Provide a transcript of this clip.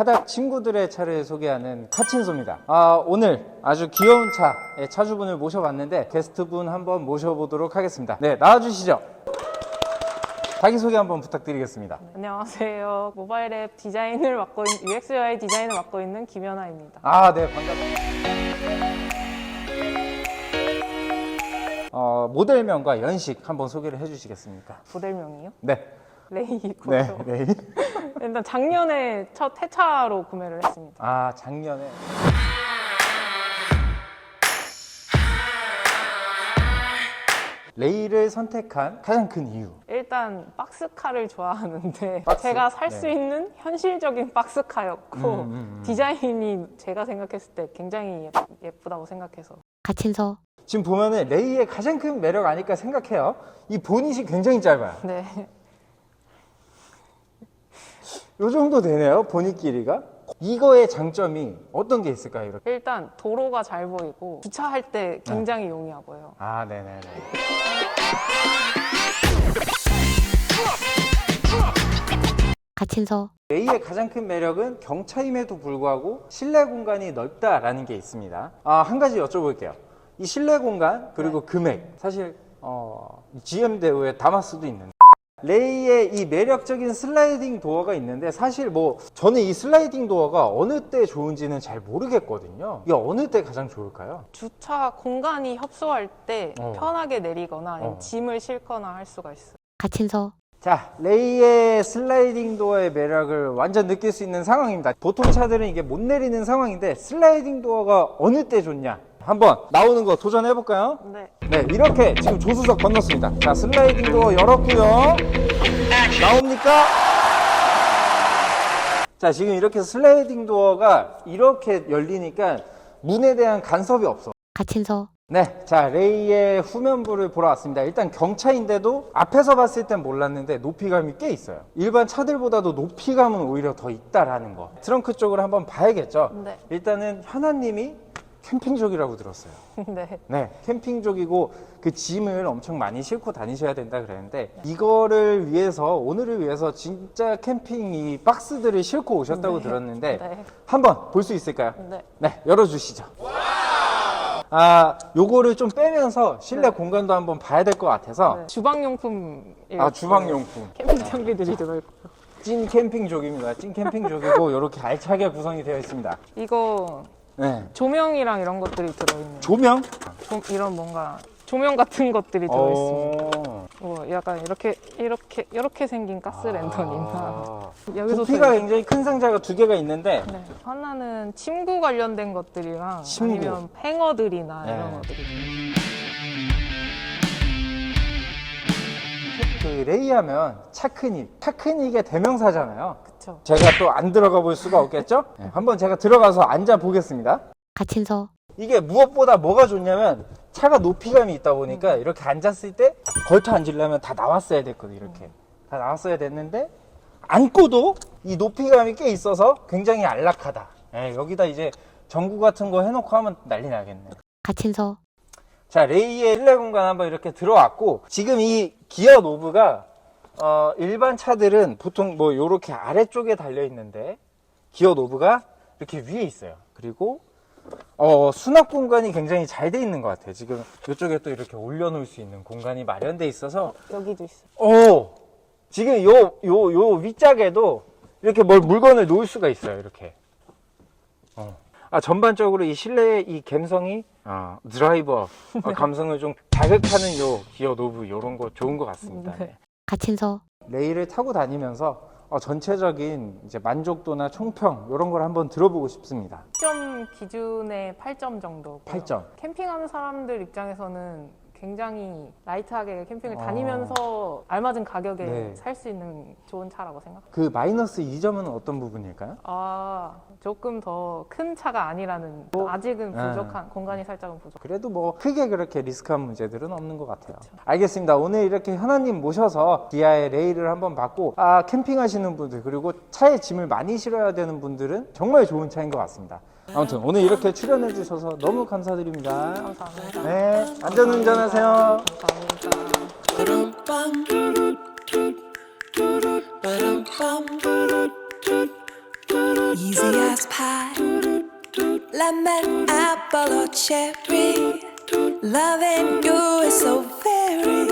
파닥 친구들의 차를 소개하는 카친소입니다. 아, 오늘 아주 귀여운 차의 차주분을 모셔봤는데 게스트분 한번 모셔보도록 하겠습니다. 네, 나와주시죠. 자기소개 한번 부탁드리겠습니다. 안녕하세요. 모바일 앱 디자인을 맡고 있는 UX UI 디자인을 맡고 있는 김연아입니다. 아, 네, 반갑습니다. 어, 모델명과 연식 한번 소개를 해주시겠습니까? 모델명이요? 네. 레이고요. 네, 네. 일단 작년에 첫 회차로 구매를 했습니다. 아, 작년에. 레이를 선택한 가장 큰 이유. 일단 박스카를 좋아하는데 박스? 제가 살 수 네. 있는 현실적인 박스카였고 음, 음, 음. 디자인이 제가 생각했을 때 굉장히 예- 예쁘다고 생각해서 가친서 지금 보면은 레이의 가장 큰 매력 아닐까 생각해요. 이 보닛이 굉장히 짧아요. 네. 요 정도 되네요, 보닛 길이가. 이거의 장점이 어떤 게 있을까요, 이렇게? 일단 도로가 잘 보이고 주차할 때 네. 굉장히 용이하고요. 아, 네네네. 가친서 레이의 가장 큰 매력은 경차임에도 불구하고 실내 공간이 넓다라는 게 있습니다. 아, 한 가지 여쭤볼게요. 이 실내 공간 그리고 금액 사실 어, GM 대우의 다마스도 있는데 레이의 이 매력적인 슬라이딩 도어가 있는데 사실 뭐 저는 이 슬라이딩 도어가 어느 때 좋은지는 잘 모르겠거든요. 이게 어느 때 가장 좋을까요? 주차 공간이 협소할 때 어. 편하게 내리거나 아니면 어. 짐을 싣거나 할 수가 있어요. 가친서 자, 레이의 슬라이딩 도어의 매력을 완전 느낄 수 있는 상황입니다. 보통 차들은 이게 못 내리는 상황인데 슬라이딩 도어가 어느 때 좋냐? 한번 나오는 거 도전해 볼까요? 네. 네, 이렇게 지금 조수석 건넜습니다. 자, 슬라이딩 도어 열었고요. 나옵니까? 자, 지금 이렇게 슬라이딩 도어가 이렇게 열리니까 문에 대한 간섭이 없어. 가친서 네, 자 레이의 후면부를 보러 왔습니다. 일단 경차인데도 앞에서 봤을 땐 몰랐는데 높이감이 꽤 있어요. 일반 차들보다도 높이감은 오히려 더 있다라는 거. 트렁크 쪽을 한번 봐야겠죠. 네. 일단은 현아님이 캠핑족이라고 들었어요. 네. 네, 캠핑족이고 그 짐을 엄청 많이 싣고 다니셔야 된다 그랬는데 이거를 위해서 오늘을 위해서 진짜 캠핑 이 박스들을 싣고 오셨다고 네. 들었는데 네. 한번 볼 수 있을까요? 네. 네, 열어주시죠. 아, 요거를 좀 빼면서 실내 공간도 한번 봐야 될 것 같아서 네. 주방용품. 아 주방용품 캠핑 장비들이 들어있고요. 찐 캠핑족입니다. 찐 캠핑족이고 이렇게 알차게 구성이 되어 있습니다. 이거 네. 조명이랑 이런 것들이 들어있는. 조명? 조, 이런 뭔가 조명 같은 것들이 들어있습니다. 어. 뭐 약간 이렇게 이렇게 이렇게 생긴 가스 랜턴이나 아. 여기서 부피가 굉장히 큰 상자가 두 개가 있는데 네. 하나는 침구 관련된 것들이랑 침구. 아니면 팽어들이나 네. 이런 것들이 그 레이하면 차크닉, 차크닉의 대명사잖아요. 그쵸. 제가 또 안 들어가 볼 수가 없겠죠? 네, 한번 제가 들어가서 앉아 보겠습니다. 가친서. 이게 무엇보다 뭐가 좋냐면 차가 높이감이 있다 보니까 이렇게 앉았을 때 걸터 앉으려면 다 나왔어야 됐거든 이렇게. 다 나왔어야 됐는데 앉고도 이 높이감이 꽤 있어서 굉장히 안락하다. 예, 여기다 이제 전구 같은 거 해놓고 하면 난리 나겠네. 가친서. 자 레이의 실내 공간 한번 이렇게 들어왔고 지금 이 기어 노브가 어, 일반 차들은 보통 뭐 요렇게 아래쪽에 달려 있는데 기어 노브가 이렇게 위에 있어요 그리고 어, 수납 공간이 굉장히 잘 돼 있는 것 같아요. 지금 이쪽에 또 이렇게 올려놓을 수 있는 공간이 마련돼 있어서, 여기도 있어. 오! 지금 요, 요, 요 윗짝에도 이렇게 뭘 물건을 놓을 수가 있어요. 이렇게. 어. 아, 전반적으로 이 실내의 이 감성이, 아, 드라이버 어, 감성을 좀 자극하는 요 기어 노브 요런 거 좋은 것 같습니다. 네. 가친서 레일을 타고 다니면서 어, 전체적인 이제 만족도나 총평 이런 걸 한번 들어보고 싶습니다. 10점 기준에 8점 정도. 8점. 캠핑하는 사람들 입장에서는 굉장히 라이트하게 캠핑을 어. 다니면서 알맞은 가격에 네. 살 수 있는 좋은 차라고 생각합니다. 그 마이너스 2점은 어떤 부분일까요? 아, 조금 더 큰 차가 아니라는 아직은 네. 부족한 공간이 살짝은 부족. 그래도 뭐 크게 그렇게 리스크한 문제들은 없는 것 같아요. 알겠습니다. 오늘 이렇게 현아님 모셔서 기아의 레일을 한번 봤고 아 캠핑하시는 분들 그리고 차에 짐을 많이 실어야 되는 분들은 정말 좋은 차인 것 같습니다. 아무튼 오늘 이렇게 출연해 주셔서 너무 감사드립니다. 감사합니다. 네, 안전운전하세요. 감사합니다. Ba-dum-bum. easy as pie. Lemon, apple, or cherry. Loving you is so very